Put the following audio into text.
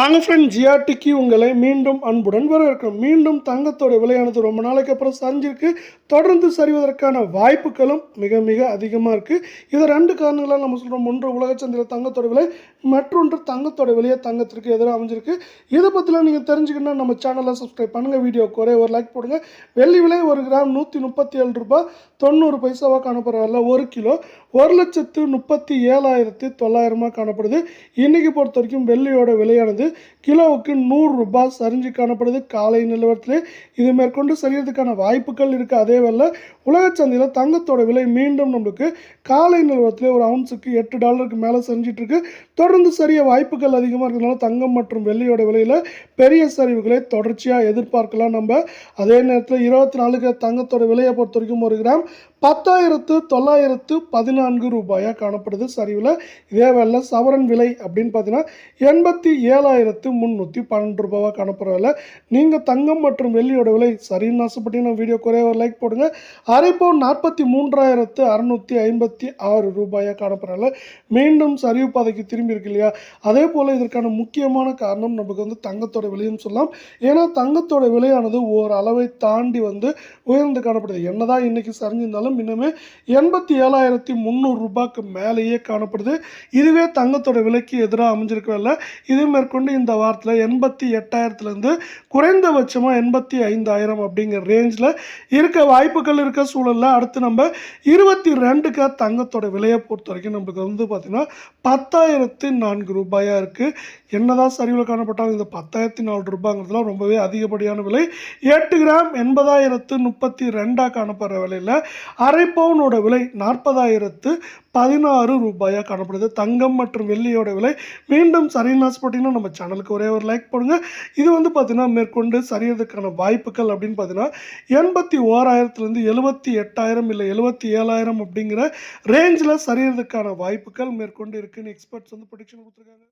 வாங்க ஃப்ரெண்ட் ஜிஆர்டிக்கு உங்களை மீண்டும் அன்புடன் வரவேற்கிறோம். மீண்டும் தங்கத்தோட விலையானது ரொம்ப நாளைக்கு அப்புறம் சரிஞ்சிருக்கு. தொடர்ந்து சரிவதற்கான வாய்ப்புகளும் மிக மிக அதிகமாக இருக்குது இதை ரெண்டு காரணங்களால் நம்ம சொல்கிறோம் ஒன்று உலகச்சந்தையில் தங்கத்தோட விலை. மற்றொன்று தங்கத்தோட விலையை தங்கத்திற்கு எதிராக அமைஞ்சிருக்கு. இதை பற்றிலாம் நீங்கள் தெரிஞ்சுக்கணும்னா நம்ம சேனலை சப்ஸ்கிரைப் பண்ணுங்கள் வீடியோ குறைய ஒரு லைக் போடுங்க. வெள்ளி விலை ஒரு கிராம் நூற்றி முப்பத்தி ஏழு ரூபாய் தொண்ணூறு பைசாவாக காணப்படுறதில்ல ஒரு கிலோ. ஒரு லட்சத்து முப்பத்தி ஏழாயிரத்து தொள்ளாயிரமாக காணப்படுது. இன்றைக்கி பொறுத்த வரைக்கும் வெள்ளியோட விலையானது கிலோவுக்கு நூறு ரூபாய் சரிஞ்சு காணப்படுது காலை நிலவரத்திலே. இது மேற்கொண்டு சரியறதுக்கான வாய்ப்புகள் இருக்குது அதே வேளை உலக சந்தையில் தங்கத்தோட விலை மீண்டும் நம்மளுக்கு காலை நிலவரத்திலே ஒரு அவுன்ஸுக்கு எட்டு டாலருக்கு மேலே செஞ்சிட்ருக்கு இருக்கு. தொடர்ந்து சரிய வாய்ப்புகள் அதிகமாக இருக்கிறதுனால தங்கம் மற்றும் வெள்ளியோட விலையில் பெரிய சரிவுகளை தொடர்ச்சியாக எதிர்பார்க்கலாம் நம்ம. அதே நேரத்தில் இருபத்தி நாலுக்கு தங்கத்தோட விலையை பொறுத்த வரைக்கும் ஒரு கிராம் பத்தாயிரத்து தொள்ளாயிரத்து பதினான்கு ரூபாயாக காணப்படுது சரிவில். இதே வேலை சவரன் விலை அப்படின்னு பார்த்தீங்கன்னா எண்பத்தி ஏழாயிரத்து முந்நூற்றி பன்னெண்டு ரூபாவாக காணப்படுற வேலை நீங்கள் தங்கம் மற்றும் வெள்ளியோட விலை சரின்னு ஆசைப்பட்டீங்கன்னா வீடியோ குறைய ஒரு லைக் போடுங்க. அரை பவுன் நாற்பத்தி மூன்றாயிரத்து அறுநூற்றி ஐம்பத்தி ஆறு ரூபாயாக காணப்படுற மீண்டும் சரிவு பாதைக்கு திரும்பி இருக்கு இல்லையா? அதே போல் இதற்கான முக்கியமான காரணம் நமக்கு வந்து தங்கத்தோட விலையும் சொல்லலாம். ஏன்னா தங்கத்தோட விலையானது ஓரளவை தாண்டி வந்து உயர்ந்து காணப்படுது. என்னதான் இன்றைக்கி சரிஞ்சிருந்தாலும் இன்னுமே எண்பத்தி ஏழாயிரத்தி முந்நூறு ரூபாய்க்கு மேலேயே காணப்படுது. இதுவே தங்கத்தோட விலைக்கு எதிராக அமைஞ்சிருக்கவில்ல இது மேற்கொண்டு இந்த வாரத்தில் எண்பத்தி எட்டாயிரத்துலேருந்து குறைந்தபட்சமாக எண்பத்தி ஐந்தாயிரம் அப்படிங்கிற ரேஞ்சில் இருக்க வாய்ப்புகள் இருக்க சூழலில் அடுத்து நம்ம இருபத்தி ரெண்டுக்கு தங்கத்தோட விலையை பொறுத்த வரைக்கும் நம்மளுக்கு வந்து பார்த்திங்கன்னா பத்தாயிரத்து நான்கு ரூபாயாக இருக்குது என்னதான் சரிவில் காணப்பட்டாலும் இந்த பத்தாயிரத்தி நாலு ரூபாங்கிறதுலாம் ரொம்பவே அதிகப்படியான விலை. எட்டு கிராம் எண்பதாயிரத்து முப்பத்தி ரெண்டாக காணப்படுற விலையில் அரை பவுனோட விலை நாற்பதாயிரத்து பதினாறு ரூபாயாக காணப்படுது. தங்கம் மற்றும் வெள்ளியோட விலை மீண்டும் சரின்னு போட்டிங்கன்னா நம்ம சேனலுக்கு ஒரே ஒரு லைக் போடுங்க. இது வந்து பார்த்திங்கன்னா மேற்கொண்டு சரியறதுக்கான வாய்ப்புகள் அப்படின்னு பார்த்தீங்கன்னா எண்பத்தி ஓராயிரத்துலேருந்து எழுபத்தி எட்டாயிரம் இல்லை எழுபத்தி ஏழாயிரம் அப்படிங்கிற ரேஞ்சில் சரியறதுக்கான வாய்ப்புகள் மேற்கொண்டு இருக்குன்னு எக்ஸ்பர்ட்ஸ் வந்து ப்ரொடிக்ஷன் கொடுத்துருக்காங்க.